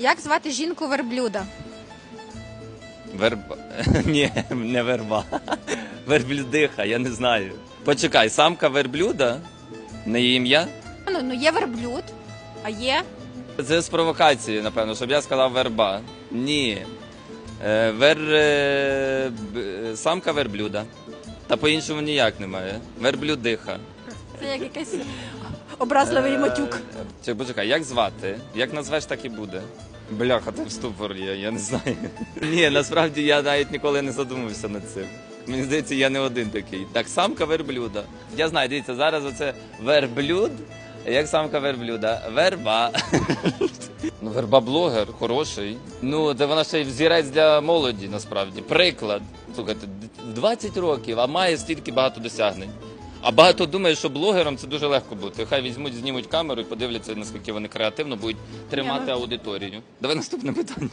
Як звати жінку верблюда? Верба. Ні, не верба. Верблюдиха, я не знаю. Почекай, самка верблюда? Не її ім'я? Ну, ну є верблюд, а є. Це з провокації, напевно, щоб я сказав верба. Ні. Е, Вер... е, б- Самка верблюда. Та по-іншому ніяк немає. Верблюдиха. Це як якийсь образливий матюк. Е, Чи почекай, як звати? Як назвеш, так і буде. Бляха, ти в ступор є, я не знаю. Ні, насправді я навіть ніколи не задумався над цим. Мені здається, я не один такий. Так, самка верблюда. Я знаю, дивіться, зараз оце верблюд, як самка верблюда. Верба. Ну, верба блогер, хороший. Ну, де вона ще й взірець для молоді, насправді. Приклад. Слухайте, в 20 років, а має стільки багато досягнень. А багато думає, що блогером це дуже легко бути. Хай візьмуть, знімуть камеру і подивляться, наскільки вони креативно будуть тримати ну- аудиторію. Давай наступне питання.